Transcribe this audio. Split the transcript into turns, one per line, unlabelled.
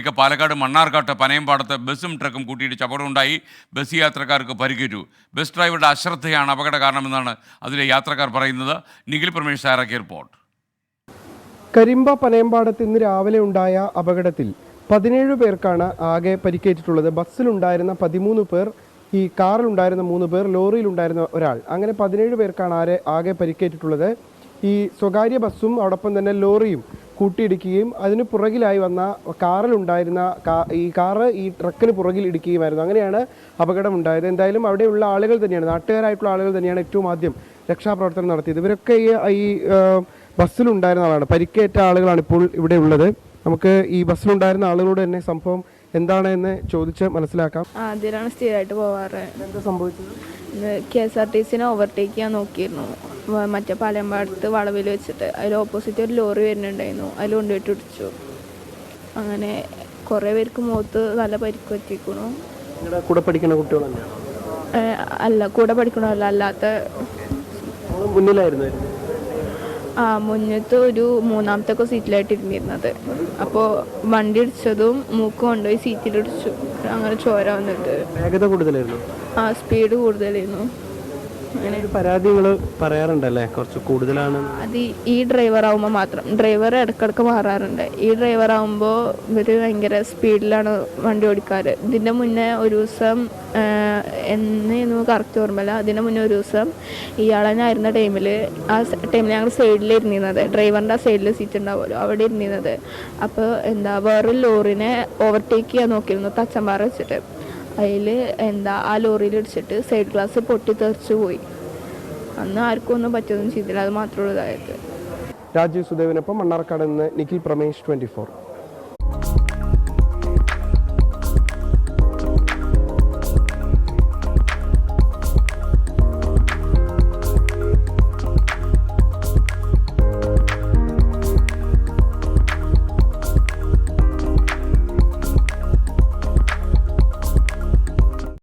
ഇക്ക പാലക്കാട് മണ്ണാർക്കാട്ട് പനയമ്പാടത്ത് ബസ്സും ട്രക്കും കൂട്ടിയിടിച്ച് അപകടമുണ്ടായി ബസ് യാത്രക്കാർക്ക് പരിക്കേറ്റു. ബസ് ഡ്രൈവറുടെ അശ്രദ്ധയാണ് അപകട കാരണമെന്നാണ് അതിലെ യാത്രക്കാർ പറയുന്നത്. നിഖിൽ പ്രമേഷ് സാറാക്കിയ റിപ്പോർട്ട്?
കരിമ്പ പനയമ്പാടത്ത് ഇന്ന് രാവിലെ ഉണ്ടായ അപകടത്തിൽ പതിനേഴ് പേർക്കാണ് ആകെ പരിക്കേറ്റിട്ടുള്ളത്. ബസ്സിലുണ്ടായിരുന്ന പതിമൂന്ന് പേർ ഈ കാറിലുണ്ടായിരുന്ന മൂന്ന് പേർ ലോറിയിലുണ്ടായിരുന്ന ഒരാൾ. അങ്ങനെ പതിനേഴ് പേർക്കാണ് ആരെ ആകെ പരിക്കേറ്റിട്ടുള്ളത്. ഈ സ്വകാര്യ ബസ്സും അതോടൊപ്പം തന്നെ ലോറിയും കൂട്ടിയിടിക്കുകയും അതിന് പുറകിലായി വന്ന കാറിലുണ്ടായിരുന്ന കാ- ഈ കാറ് ഈ ട്രക്കിന് പുറകിൽ ഇടിക്കുകയുമായിരുന്നു. അങ്ങനെയാണ് അപകടം ഉണ്ടായത് എന്തായാലും അവിടെയുള്ള ആളുകൾ തന്നെയാണ് നാട്ടുകാരായിട്ടുള്ള ആളുകൾ തന്നെയാണ് ഏറ്റവും ആദ്യം രക്ഷാപ്രവർത്തനം നടത്തിയത്. ഇവരൊക്കെ ഈ ഈ ബസ്സിലുണ്ടായിരുന്ന ആളാണ്. പരിക്കേറ്റ ആളുകളാണ് ഇപ്പോൾ ഇവിടെ ഉള്ളത്. നമുക്ക് ഈ ബസ്സിലുണ്ടായിരുന്ന ആളുകളോട് തന്നെ സംഭവം എന്താണ് എന്ന് ചോദിച്ച് മനസ്സിലാക്കാം.
ആദ്യമാണ് സ്ഥിരമായിട്ട് പോവാറ്.
എന്താ സംഭവിച്ചത്?
കെ എസ് ആർ ടി സിനെ ഓവർടേക്ക് ചെയ്യാൻ നോക്കിയിരുന്നു. മറ്റേ പാലം പാലമ്പാടത്ത് വളവിൽ വെച്ചിട്ട് അതിൽ ഓപ്പോസിറ്റ് ഒരു ലോറി വരുന്നുണ്ടായിരുന്നു. അതിൽ കൊണ്ടുപോയിട്ട് ഇടിച്ചു അങ്ങനെ കുറേ പേർക്ക് മുഖത്ത് നല്ല പരിക്ക് പറ്റിക്കണു
കൂടെ പഠിക്കുന്ന കുട്ടികൾ
അല്ല കൂടെ പഠിക്കണമല്ല അല്ലാത്ത
മുന്നിലായിരുന്നു.
ആ മുന്നത്തെ ഒരു മൂന്നാമത്തെ ഒക്കെ സീറ്റിലായിട്ട് ഇരുന്നിരുന്നത് അപ്പോൾ വണ്ടി ഇടിച്ചതും മൂക്ക് കൊണ്ടുപോയി സീറ്റിൽ ഇടിച്ചു. അങ്ങനെ ചോര വന്നിട്ട്.
വേഗത കൂടുതലായിരുന്നു.
ആ സ്പീഡ് കൂടുതലായിരുന്നു.
ഒരു പരാതി നിങ്ങൾ പറയാറുണ്ടല്ലേ? കുറച്ച് കൂടുതലാണ്.
അത് ഈ- ഡ്രൈവർ ആവുമ്പോൾ മാത്രം. ഡ്രൈവർ ഇടക്കിടക്ക് മാറാറുണ്ട്. ഈ ഡ്രൈവർ ആവുമ്പോൾ ഇവർ ഭയങ്കര സ്പീഡിലാണ് വണ്ടി ഓടിക്കാറ്. ഇതിന്റെ മുന്നേ ഒരു ദിവസം എന്നു കറക്റ്റ് ഓർമ്മയില്ല. അതിന്റെ മുന്നേ ഒരു ദിവസം ഇയാളെ ആയിരുന്ന ടൈമിൽ ആ ടൈമിൽ ഞങ്ങൾ സൈഡിൽ ഇരുന്നിരുന്നത്. ഡ്രൈവറിന്റെ ആ സൈഡിൽ സീറ്റ് ഉണ്ടാവുമല്ലോ. അവിടെ ഇരുന്നിരുന്നത്. അപ്പോൾ എന്താ വേറൊരു ലോറിനെ ഓവർടേക്ക് ചെയ്യാൻ നോക്കിയിരുന്നു തച്ചമ്പാറ വെച്ചിട്ട്. അതിൽ എന്താ ആ ലോറിയിൽ ഇടിച്ചിട്ട് സൈഡ് ഗ്ലാസ് പൊട്ടി തെറിച്ച് പോയി. അന്ന് ആർക്കും ഒന്നും പറ്റൊന്നും ചെയ്തില്ല അത് മാത്രമുള്ളതായത്
രാജീവ് സുദേവിനൊപ്പം മണ്ണാർക്കാട് നിന്ന് നിഖിൽ പ്രമേഷ് ട്വന്റി ഫോർ.